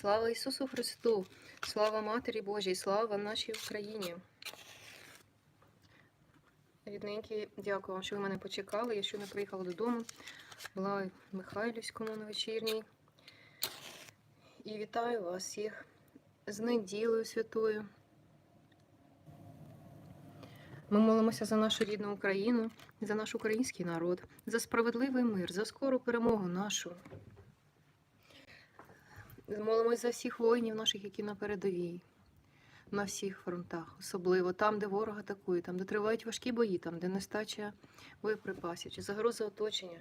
Слава Ісусу Христу! Слава Матері Божій! Слава нашій Україні! Рідненькі, дякую вам, що ви мене почекали. Я щойно приїхала додому. Була в Михайлівському на вечірній. І вітаю вас всіх з неділею святою. Ми молимося за нашу рідну Україну, за наш український народ, за справедливий мир, за скору перемогу нашу. Молимось за всіх воїнів наших, які на передовій, на всіх фронтах, особливо там, де ворог атакує, там, де тривають важкі бої, там, де нестача боєприпасів, чи загроза оточення,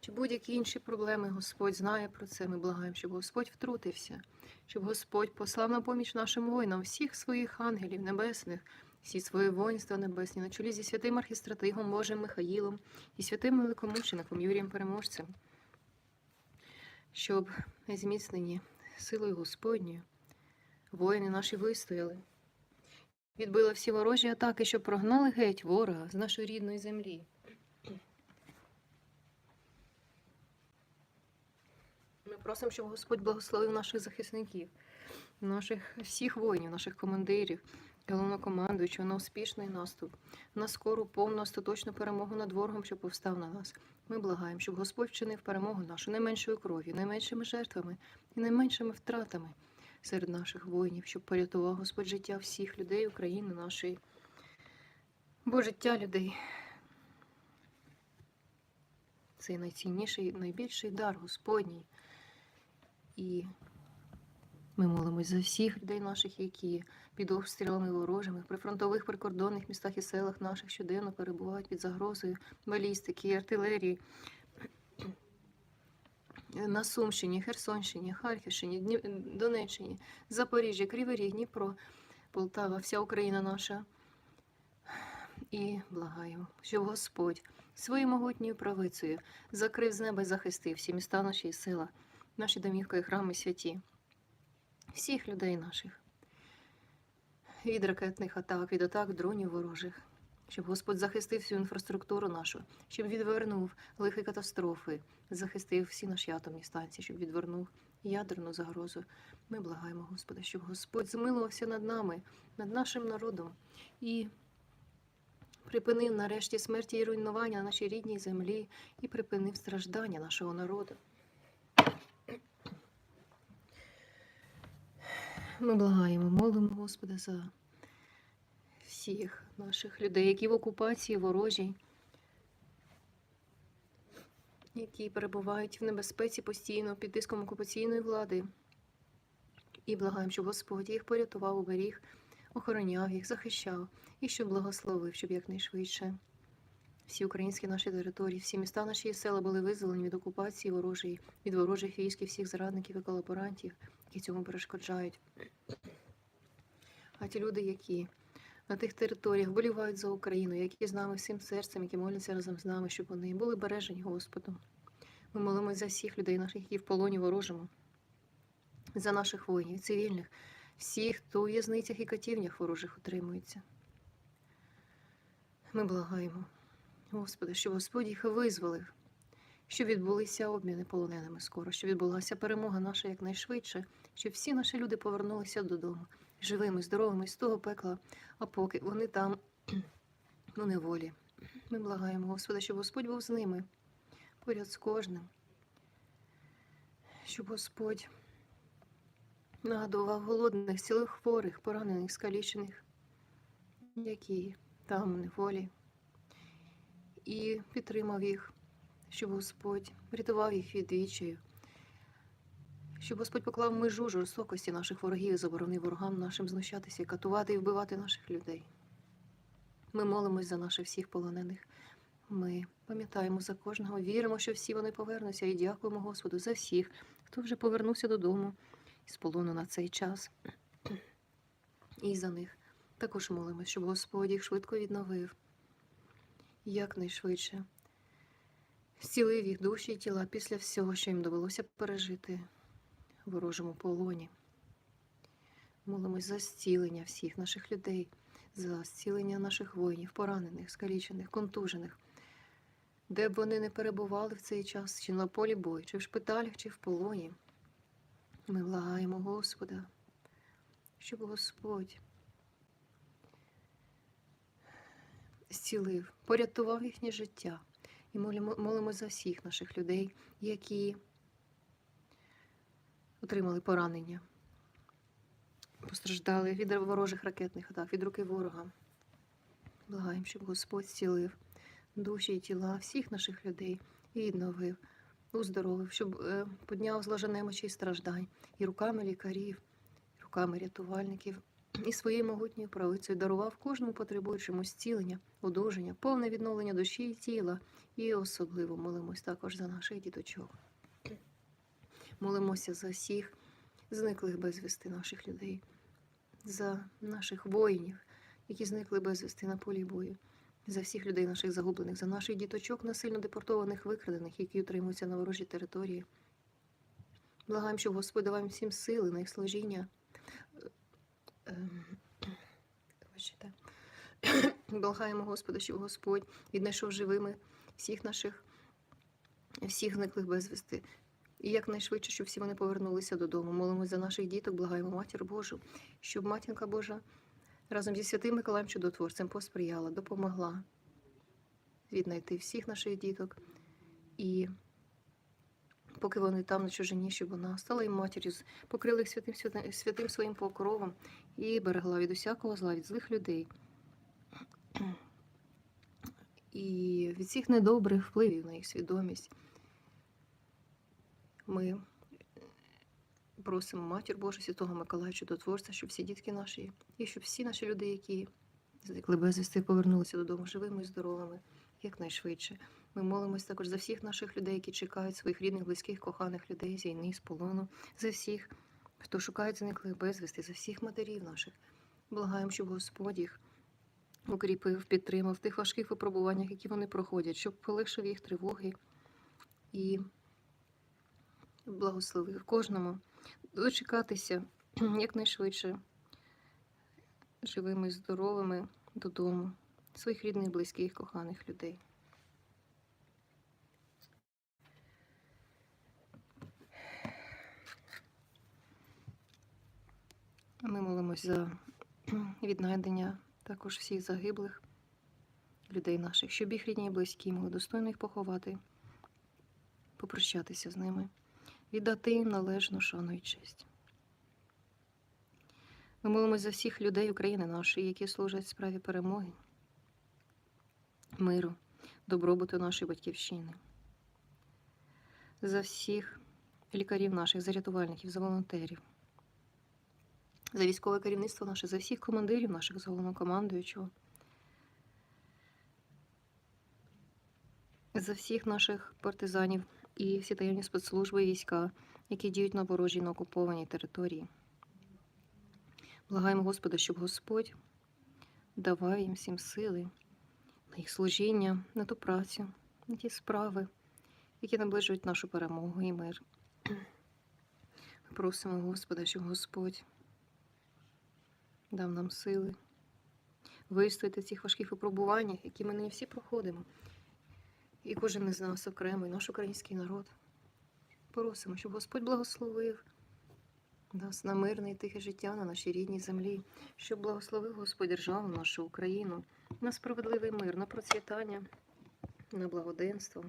чи будь-які інші проблеми. Господь знає про це. Ми благаємо, щоб Господь втрутився, щоб Господь послав на поміч нашим воїнам всіх своїх ангелів небесних, всі свої воїнства небесні, на чолі зі святим архістратигом Божим Михаїлом і святим великомучеником Юрієм Переможцем щоб зміцнені силою Господньою воїни наші вистояли, відбили всі ворожі атаки, щоб прогнали геть ворога з нашої рідної землі. Ми просимо, щоб Господь благословив наших захисників, наших всіх воїнів, наших командирів, головнокомандуючого на успішний наступ, на скору, повну, остаточну перемогу над ворогом, що повстав на нас. Ми благаємо, щоб Господь вчинив перемогу нашу найменшою кров'ю, найменшими жертвами і найменшими втратами серед наших воїнів, щоб порятував Господь життя всіх людей України нашої, бо життя людей. Це найцінніший, найбільший дар Господній. І ми молимось за всіх людей наших, які під обстрілами ворожими в прифронтових прикордонних містах і селах наших щоденно перебувають під загрозою балістики, артилерії. На Сумщині, Херсонщині, Харківщині. Донеччині, Запоріжжі, Кривий Ріг, Дніпро, Полтава, вся Україна наша. І благаємо, щоб Господь своєю могутньою правицею закрив з неба і захистив всі міста наші і села, наші домівки і храми святі, всіх людей наших від ракетних атак, від атак дронів ворожих, щоб Господь захистив всю інфраструктуру нашу, щоб відвернув лихі катастрофи, захистив всі наші атомні станції, щоб відвернув ядерну загрозу. Ми благаємо, Господа, щоб Господь змилувався над нами, над нашим народом і припинив нарешті смерті і руйнування на нашій рідній землі і припинив страждання нашого народу. Ми благаємо, молимо Господа за всіх наших людей, які в окупації ворожій, які перебувають в небезпеці постійно під тиском окупаційної влади. І благаємо, щоб Господь їх порятував, уберіг, охороняв їх, захищав і щоб благословив, щоб якнайшвидше всі українські наші території, всі міста наші села були визволені від окупації ворожої, від ворожих військ і всіх зрадників і колаборантів, які цьому перешкоджають. А ті люди, які на тих територіях болівають за Україну, які з нами всім серцем, які моляться разом з нами, щоб вони були бережені Господом. Ми молимося за всіх людей наших, які в полоні ворожому, за наших воїнів, цивільних, всіх, хто у в'язницях і катівнях ворожих утримується. Ми благаємо, Господи, щоб Господь їх визволив, щоб відбулися обміни полоненими скоро, щоб відбулася перемога наша якнайшвидше, щоб всі наші люди повернулися додому живими, здоровими з того пекла, а поки вони там у неволі. Ми благаємо, Господа, щоб Господь був з ними, поряд з кожним, щоб Господь нагадував голодних, цілих хворих, поранених, скалічених, які там у неволі, і підтримав їх, щоб Господь врятував їх від відчаю, щоб Господь поклав межу жорстокості наших ворогів заборонив ворогам нашим знущатися, катувати і вбивати наших людей. Ми молимось за наших всіх полонених. Ми пам'ятаємо за кожного, віримо, що всі вони повернуться, і дякуємо Господу за всіх, хто вже повернувся додому з полону на цей час. І за них також молимось, щоб Господь їх швидко відновив, якнайшвидше. Зцілив їх душі і тіла після всього, що їм довелося пережити в ворожому полоні. Молимось за зцілення всіх наших людей, за зцілення наших воїнів, поранених, скалічених, контужених, де б вони не перебували в цей час, чи на полі бою, чи в шпиталях, чи в полоні. Ми благаємо Господа, щоб Господь зцілив, порятував їхнє життя. І молимо, за всіх наших людей, які отримали поранення, постраждали від ворожих ракетних атак, від руки ворога. Благаємо, щоб Господь зцілив душі і тіла всіх наших людей і відновив, уздоровив, щоб е, подняв зложа немочі і страждань і руками лікарів, руками рятувальників, і своєю могутньою правицею дарував кожному потребуючому зцілення, одужання, повне відновлення душі і тіла. І особливо молимось також за наших діточок. Молимося за всіх зниклих безвісти наших людей, за наших воїнів, які зникли безвісти на полі бою, за всіх людей наших загублених, за наших діточок, насильно депортованих, викрадених, які утримуються на ворожій території. Благаємо, щоб Господь давав всім сили на їх служіння. Ем. Благаємо Господа, щоб Господь віднайшов живими всіх наших, всіх зниклих безвісти. І якнайшвидше, щоб всі вони повернулися додому. Молимось за наших діток, благаємо Матір Божу, щоб Матінка Божа разом зі святим Миколаєм Чудотворцем посприяла, допомогла віднайти всіх наших діток. І поки вони там на чужині, щоб вона стала їм матір'ю, покрила їх святим, святим, святим своїм покровом і берегла від усякого зла, від злих людей. І від всіх недобрих впливів на їх свідомість. Ми просимо Матір Божу, Святого Миколая Чудотворця, щоб всі дітки наші, і щоб всі наші люди, які зникли безвісти, повернулися додому живими і здоровими якнайшвидше. Ми молимось також за всіх наших людей, які чекають своїх рідних, близьких, коханих людей з війни, з полону, за всіх, хто шукає зниклих безвісти, за всіх матерів наших. Благаємо, щоб Господь їх укріпив, підтримав в тих важких випробуваннях, які вони проходять, щоб полегшив їх тривоги і благословив кожному дочекатися якнайшвидше живими здоровими додому, своїх рідних, близьких, коханих людей. Ми молимось за віднайдення також всіх загиблих людей наших, щоб їх рідні і близькі могли достойно їх поховати, попрощатися з ними, віддати їм належну шану і честь. Ми молимось за всіх людей України нашої, які служать справі перемоги, миру, добробуту нашої батьківщини, за всіх лікарів наших, за рятувальників, за волонтерів, за військове керівництво наше, за всіх командирів наших, за головнокомандуючого, за всіх наших партизанів і всі таємні спецслужби війська, які діють на ворожій на окупованій території. Благаємо Господа, щоб Господь давав їм всім сили на їх служіння, на ту працю, на ті справи, які наближують нашу перемогу і мир. Ми просимо Господа, щоб Господь дав нам сили вистояти цих важких випробуваннях, які ми нині всі проходимо. І кожен із нас окремо, і наш український народ. Просимо, щоб Господь благословив нас на мирне і тихе життя на нашій рідній землі, щоб благословив Господь державу нашу Україну, на справедливий мир, на процвітання, на благоденство,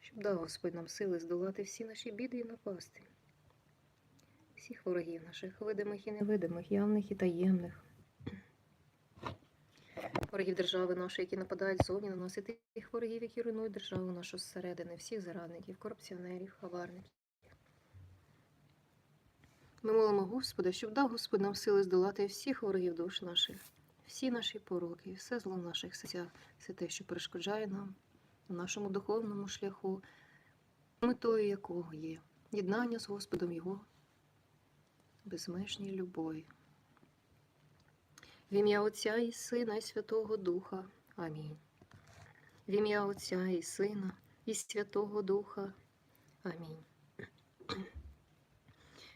щоб дав Господь нам сили здолати всі наші біди і напасти, всіх ворогів наших, видимих і невидимих, явних і таємних. Ворогів держави нашої, які нападають ззовні на нас, і тих ворогів, які руйнують державу нашу зсередини, всіх зарадників, корупціонерів, хаварників. Ми молимо Господа, щоб дав Господь нам сили здолати всіх ворогів душ наших, всі наші пороки, все зло в наших серцях, все те, що перешкоджає нам на нашому духовному шляху, метою якого є єднання з Господом Його, безмежній любові. В ім'я Отця і Сина, і Святого Духа. Амінь. В ім'я Отця і Сина, і Святого Духа. Амінь.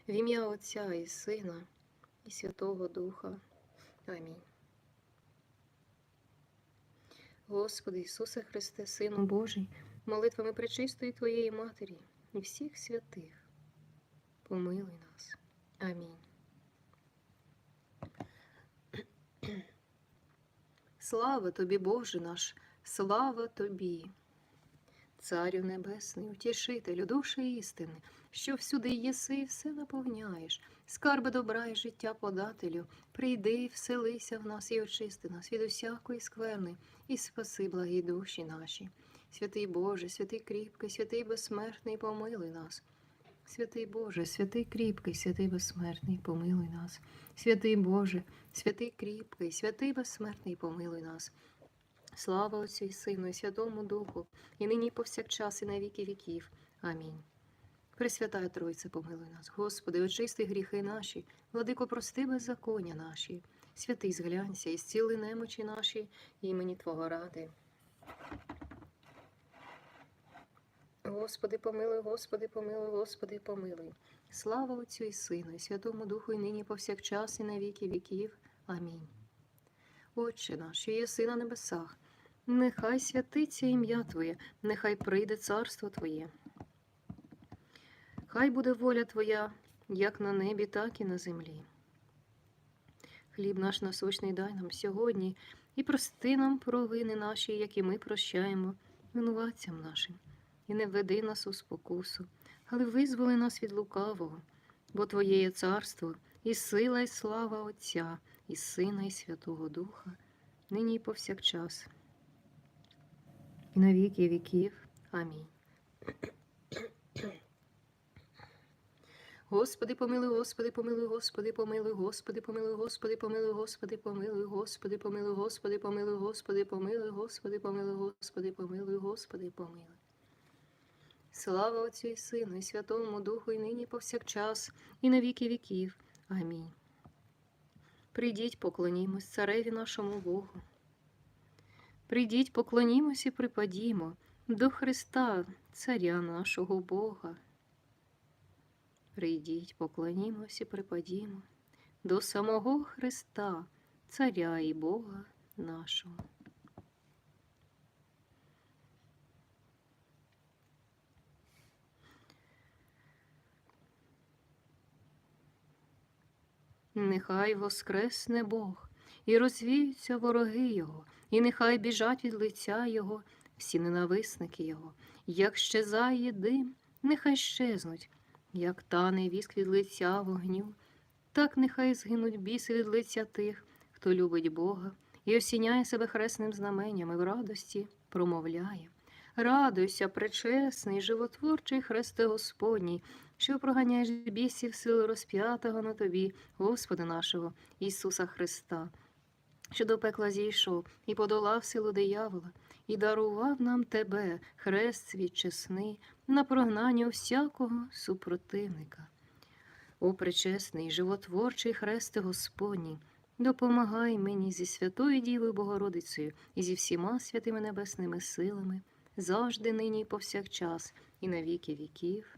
В ім'я Отця і Сина, і Святого Духа. Амінь. Господи Ісусе Христе, Сину Божий, молитвами пречистої Твоєї Матері і всіх святих, помилуй нас. Амінь. Слава тобі, Боже наш, слава тобі, Царю Небесний, утішителю душі істини, що всюди єси і все наповняєш, скарби добра і життя подателю, прийди вселися в нас і очисти нас від усякої скверни, і спаси благі душі наші. Святий Боже, святий кріпкий, святий безсмертний, помилуй нас. Святий Боже, святий кріпкий, святий безсмертний, помилуй нас. Святий Боже, святий кріпкий, святий безсмертний, помилуй нас. Слава Отцю і Сину, і Святому Духу, і нині і повсякчас, і на віки віків. Амінь. Пресвятая Тройце, помилуй нас, Господи, очисти гріхи наші, владико, прости беззаконня наші, святий зглянься і зціли немочі наші, імені Твого ради. Господи, помилуй, Господи, помилуй, Господи, помилуй. Слава Отцю і Сину, і Святому Духу, і нині повсякчас, і на віки віків. Амінь. Отче наш, що єси на небесах, нехай святиться ім'я Твоє, нехай прийде царство Твоє. Хай буде воля Твоя, як на небі, так і на землі. Хліб наш насущний дай нам сьогодні, і прости нам провини наші, які ми прощаємо винуватцям нашим, і не введи нас у спокусу, але визволи нас від лукавого, бо Твоє є царство, і сила, і слава Отця, і Сина, і Святого Духа, нині і повсякчас, і на віки віків. Амінь. Господи, помилуй, Господи, помилуй, Господи, помилуй, Господи, помилуй, Господи, помилуй, Господи, помилуй, Господи, помилуй, Господи, помилуй, Господи, помилуй, Господи, помилуй, Господи, помилуй, Господи, помилуй. Слава Отцю і Сину, і Святому Духу, і нині повсякчас, і на віки віків. Амінь. Прийдіть, поклонімось цареві нашому Богу. Прийдіть, поклонімось і припадімо до Христа, Царя нашого Бога. Прийдіть, поклонімось і припадімо до самого Христа, Царя і Бога нашого. Нехай воскресне Бог, і розвіються вороги Його, і нехай біжать від лиця Його всі ненависники Його. Як щезає дим, нехай щезнуть, як тане віск від лиця вогню, так нехай згинуть біси від лиця тих, хто любить Бога і осіняє себе хресним знаменнями в радості, промовляє. Радуйся, пречесний, животворчий Христе Господній, що проганяєш бісів сили розп'ятого на тобі, Господа нашого, Ісуса Христа, що до пекла зійшов і подолав силу диявола, і дарував нам тебе, хрест свій чесний, на прогнання всякого супротивника. О пречесний, животворчий Христе Господній, допомагай мені зі Святою Дівою Богородицею і зі всіма святими небесними силами, завжди нині і повсякчас, і на віки віків.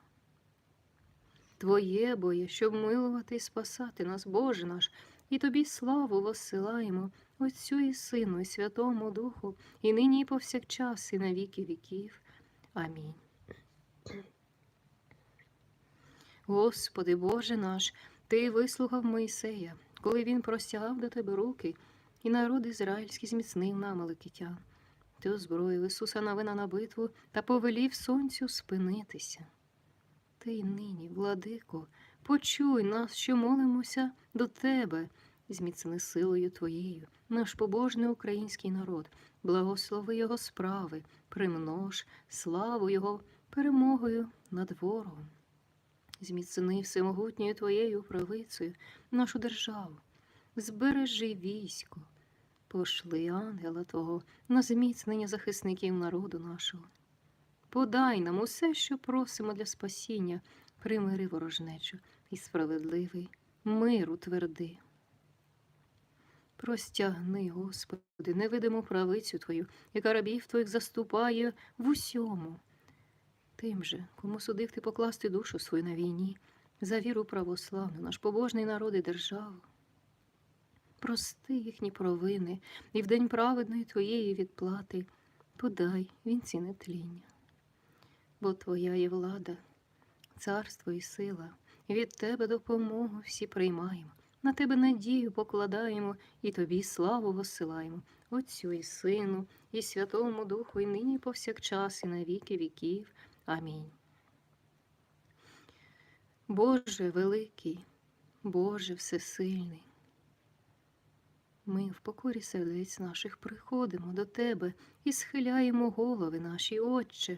Твоє боє, щоб милувати і спасати нас, Боже наш, і тобі славу воссилаємо, Отцю і Сину, і Святому Духу, і нині, і повсякчас, і на віки віків. Амінь. Господи, Боже наш, Ти вислухав Моїсея, коли він простягав до тебе руки, і народ ізраїльський зміцнив на Амалекитян. Ти озброїв Ісуса Навина на битву та повелів сонцю спинитися. Ти й нині, владико, почуй нас, що молимося до тебе, зміцни силою Твоєю, наш побожний український народ, благослови його справи, примнож славу Його перемогою над ворогом. Зміцни всемогутньою Твоєю правицею нашу державу, збережи військо, пошли ангела Твого на зміцнення захисників народу нашого. Подай нам усе, що просимо для спасіння, примири ворожнечу і справедливий мир утверди. Простягни, Господи, невидиму правицю Твою, яка рабів Твоїх заступає в усьому. Тим же, кому судив ти покласти душу свою на війні, за віру православну, наш побожний народ і державу. Прости їхні провини, і в день праведної Твоєї відплати подай вінці нетління. Бо Твоя є влада, царство і сила, від Тебе допомогу всі приймаємо, на Тебе надію покладаємо і Тобі славу посилаємо, Отцю і Сину, і Святому Духу, і нині і повсякчас, і на віки віків. Амінь. Боже великий, Боже всесильний. Ми в покорі сердець наших приходимо до Тебе і схиляємо голови наші, Отче.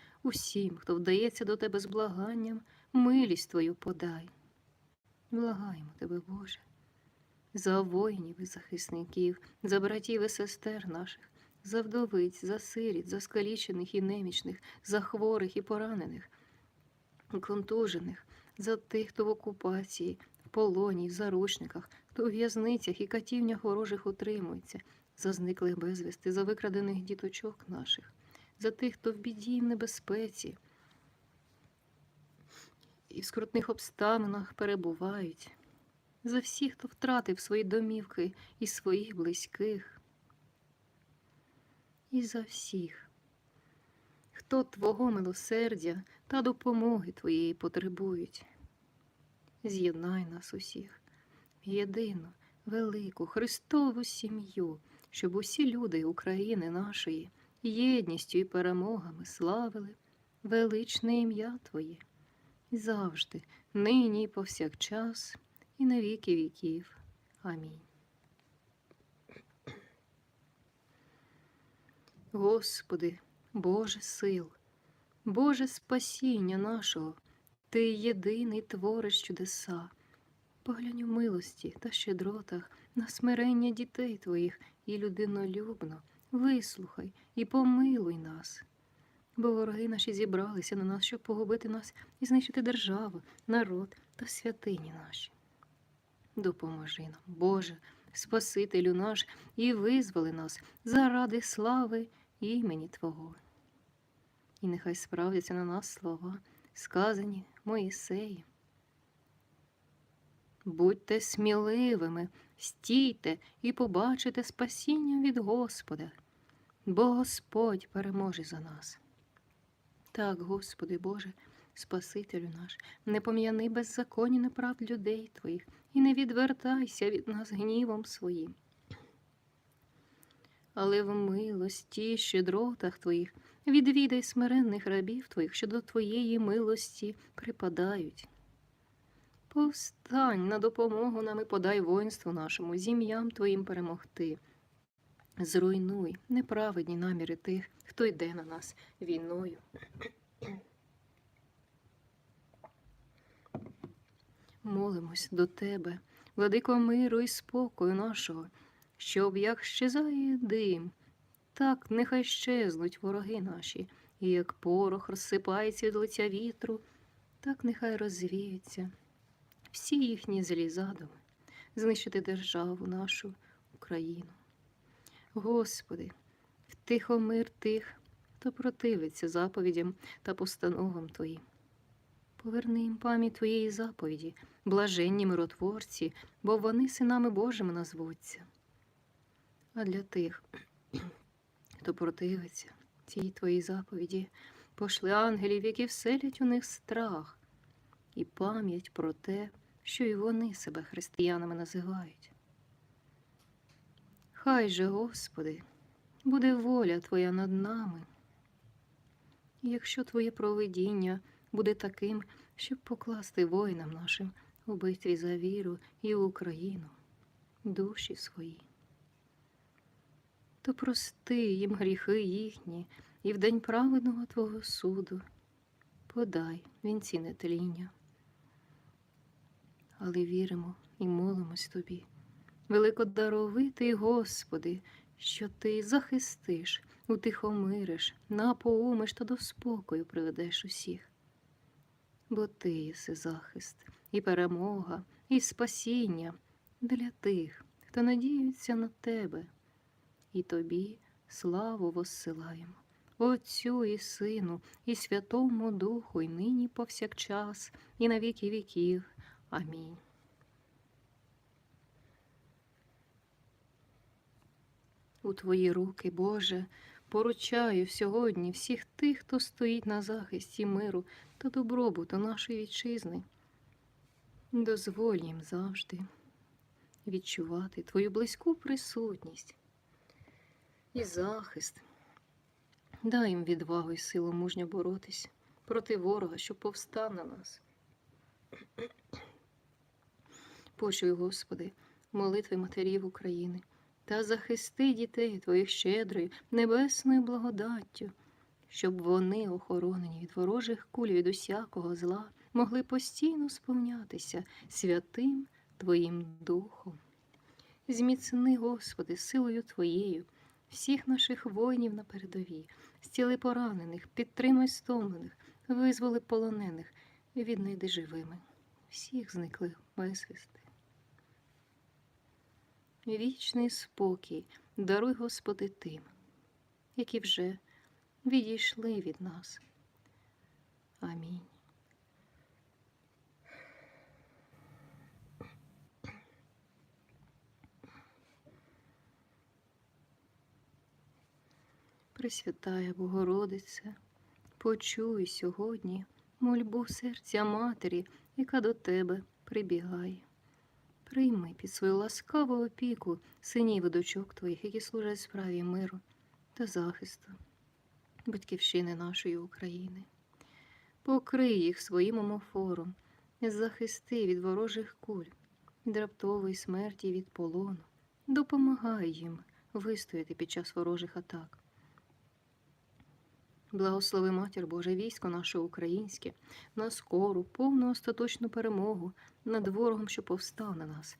усім, хто вдається до Тебе з благанням, милість Твою подай. Благаємо Тебе, Боже, за воїнів і захисників, за братів і сестер наших, за вдовиць, за сиріт, за скалічених і немічних, за хворих і поранених, контужених, за тих, хто в окупації, в полоні, в заручниках, хто у в'язницях і катівнях ворожих утримується, за зниклих безвісти, за викрадених діточок наших, за тих, хто в біді і в небезпеці. І в скрутних обставинах перебувають, за всіх, хто втратив свої домівки і своїх близьких, і за всіх, хто Твого милосердя та допомоги Твоєї потребують. З'єднай нас усіх в єдину, велику Христову сім'ю, щоб усі люди України нашої єдністю і перемогами славили величне ім'я Твоє завжди, нині і повсякчас, і на віки віків. Амінь. Господи, Боже сил, Боже спасіння нашого, Ти єдиний твориш чудеса. Поглянь у милості та щедротах на смирення дітей Твоїх і людинолюбно, вислухай і помилуй нас. Бо вороги наші зібралися на нас, щоб погубити нас і знищити державу, народ та святині наші. Допоможи нам, Боже, Спасителю наш, і визволи нас заради слави імені Твого. І нехай справдяться на нас слова, сказані Моїсеєм. Будьте сміливими, стійте і побачите спасіння від Господа, бо Господь переможе за нас. Так, Господи Боже, Спасителю наш, не пом'яни беззаконні неправд людей Твоїх і не відвертайся від нас гнівом своїм. Але в милості щедротах Твоїх відвідай смиренних рабів Твоїх, що до Твоєї милості припадають. Повстань на допомогу нам і подай воїнству нашому, зім'ям Твоїм перемогти. Зруйнуй неправедні наміри тих, хто йде на нас війною. Молимось до Тебе, владико миру і спокою нашого, щоб як щезає дим, так нехай щезнуть вороги наші, і як порох розсипається від лиця вітру, так нехай розвіються всі їхні злі задуми, знищити державу нашу Україну. Господи, втихомир тих, хто противиться заповідям та постановам Твоїм. Поверни їм пам'ять Твоєї заповіді блаженні миротворці, бо вони синами Божими назвуться. А для тих, хто противиться цій твоїй заповіді, пошли ангелів, які вселять у них страх, і пам'ять про те, що і вони себе християнами називають. Хай же, Господи, буде воля Твоя над нами. Якщо Твоє провидіння буде таким, щоб покласти воїнам нашим у битві за віру і Україну, душі свої, то прости їм гріхи їхні і в день праведного Твого суду подай вінці нетління. Але віримо і молимось Тобі, великодаровитий Господи, що Ти захистиш, утихомириш, напоумиш та до спокою приведеш усіх. Бо Ти єси захист, і перемога, і спасіння для тих, хто надіються на Тебе, і Тобі славу воссилаємо, Отцю і Сину, і Святому Духу, і нині повсякчас, і на віки віків. Амінь. У Твої руки, Боже, поручаю сьогодні всіх тих, хто стоїть на захисті миру та добробуту нашої вітчизни. Дозволь їм завжди відчувати Твою близьку присутність і захист. Дай їм відвагу і силу мужньо боротись проти ворога, що повстав на нас. Почуй, Господи, молитви матерів України та захисти дітей Твоїх щедрою, небесною благодаттю, щоб вони, охоронені від ворожих куль від усякого зла, могли постійно сповнятися святим Твоїм Духом. Зміцни, Господи, силою Твоєю, всіх наших воїнів на передовій, зціли поранених, підтримай стомлених, визволи полонених, віднайди живими, всіх зникли безвісти. Вічний спокій даруй, Господи, тим, які вже відійшли від нас. Амінь. Пресвятая Богородице, почуй сьогодні мольбу серця Матері, яка до тебе прибігає. Прийми під свою ласкаву опіку синів і дочок твоїх, які служать справі миру та захисту, батьківщини нашої України. Покрий їх своїм омофором, захисти від ворожих куль, від раптової смерті від полону. Допомагай їм вистояти під час ворожих атак. Благослови Матір Боже, військо наше українське, на скору, повну остаточну перемогу над ворогом, що повстав на нас,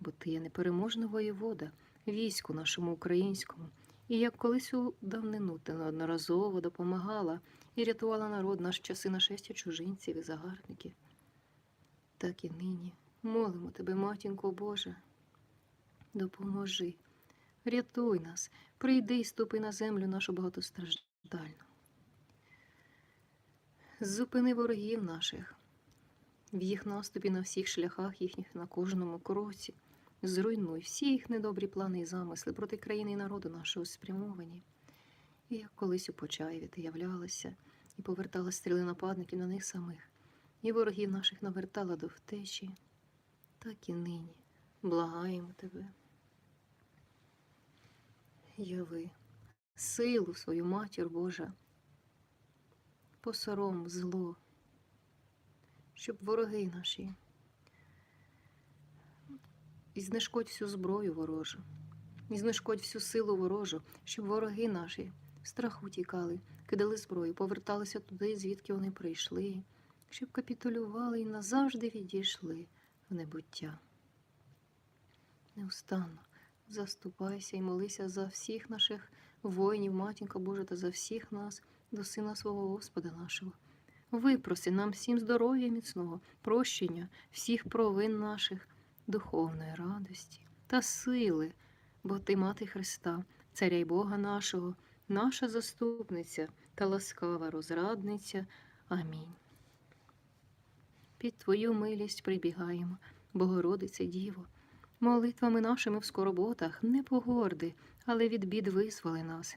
бо ти є непереможна воєвода, війську нашому українському, і як колись у давнину ти неодноразово допомагала і рятувала народ наш часи нашестя чужинців і загарбників. Так і нині молимо тебе, матінко Божа, допоможи, рятуй нас, прийди і ступи на землю нашу багатостраждальну. Зупини ворогів наших, в їх наступі на всіх шляхах їхніх на кожному кроці. Зруйнуй всі їх недобрі плани і замисли проти країни і народу нашого спрямовані. І як колись у Почаєві ти являлася і повертала стріли нападників на них самих, і ворогів наших навертала до втечі, так і нині благаємо тебе. Яви силу свою матір Божа посором зло, щоб вороги наші і знешкодь всю зброю ворожу, і знешкодь всю силу ворожу, щоб вороги наші в страху тікали, кидали зброю, поверталися туди, звідки вони прийшли, щоб капітулювали і назавжди відійшли в небуття. Неустанно заступайся і молися за всіх наших воїнів, матінка Божа, та за всіх нас до Сина свого Господа нашого. Випроси нам всім здоров'я міцного, прощення всіх провин наших, духовної радості та сили, бо ти мати Христа, Царя й Бога нашого, наша заступниця та ласкава розрадниця. Амінь. під Твою милість прибігаємо, Богородице Діво. Молитвами нашими в скорботах не погорди, але від бід визволи нас,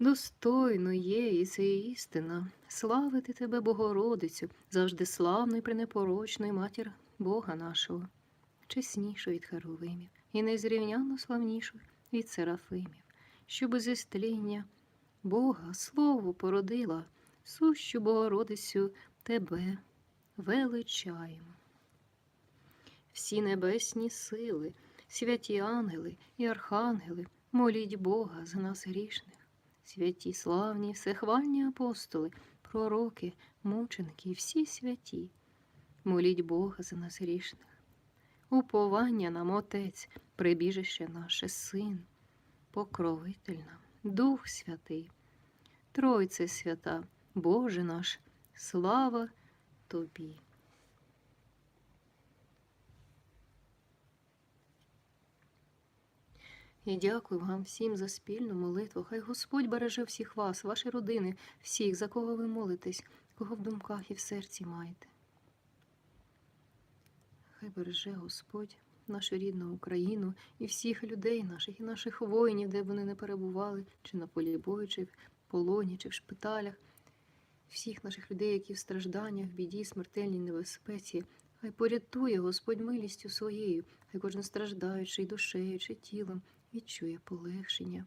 Достойно є і це істина, славити тебе, Богородицю, завжди славну і пренепорочну матір Бога нашого, чеснішу від Херовимів і незрівняно славнішу від Серафимів, що без істління Бога Слово породила, сущу Богородицю тебе величаємо. Всі небесні сили, святі ангели і архангели, моліть Бога за нас грішних. Святі, славні, всехвальні апостоли, пророки, мученики всі святі. Моліть Бога за нас грішних. Уповання нам, Отець, прибіжище наше, Син, покровитель нам, Дух Святий, Тройце свята, Боже наш, слава Тобі. І дякую вам всім за спільну молитву. Хай Господь береже всіх вас, ваші родини, всіх, за кого ви молитесь, кого в думках і в серці маєте. Хай береже Господь нашу рідну Україну і всіх людей наших, і наших воїнів, де б вони не перебували, чи на полі бою, чи в полоні, чи в шпиталях, всіх наших людей, які в стражданнях, біді, смертельній небезпеці. Хай порятує Господь милістю своєю, хай кожен страждаючий душею чи тілом відчує полегшення.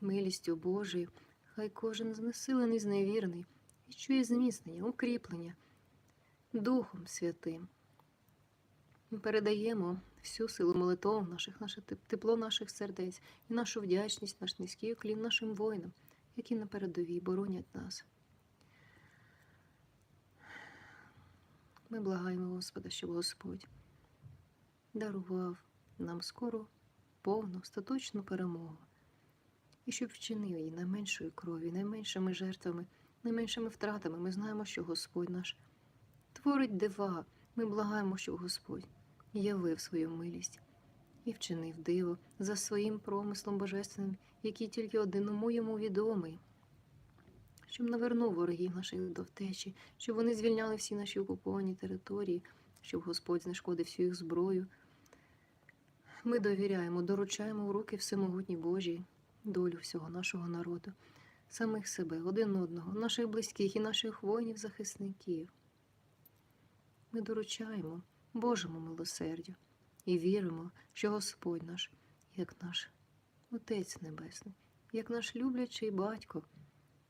Милістю Божою, хай кожен знесилений, зневірний, відчує зміцнення, укріплення Духом Святим. Ми передаємо всю силу молитов наших, наше тепло наших сердець і нашу вдячність, наш низький уклін нашим воїнам, які на передовій боронять нас. Ми благаємо Господа, щоб Господь дарував нам скору, повну, остаточну перемогу, і щоб вчинив її найменшою кров'ю, найменшими жертвами, найменшими втратами. Ми знаємо, що Господь наш творить дива. Ми благаємо, щоб Господь явив свою милість і вчинив диво за своїм промислом божественним, який тільки одному йому відомий. Щоб навернув ворогів наших до втечі, щоб вони звільняли всі наші окуповані території, щоб Господь знешкодив всю їх зброю. Ми довіряємо, доручаємо в руки всемогутній Божій долю всього нашого народу, самих себе, один одного, наших близьких і наших воїнів-захисників. Ми доручаємо Божому милосердю і віримо, що Господь наш, як наш Отець Небесний, як наш люблячий батько,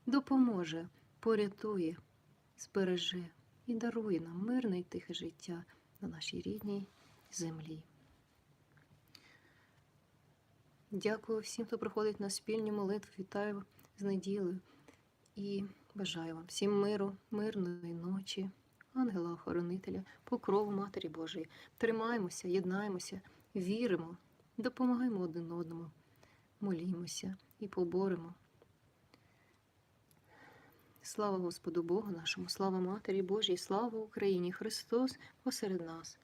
допоможе, порятує, збереже і дарує нам мирне й тихе життя на нашій рідній землі. Дякую всім, хто приходить на спільні молитви. Вітаю з неділею і бажаю вам всім миру, мирної ночі, ангела-охоронителя, покрову Матері Божої. Тримаємося, єднаємося, віримо, допомагаємо один одному, молімося і поборемо. Слава Господу Богу нашому, слава Матері Божій, слава Україні! Христос посеред нас.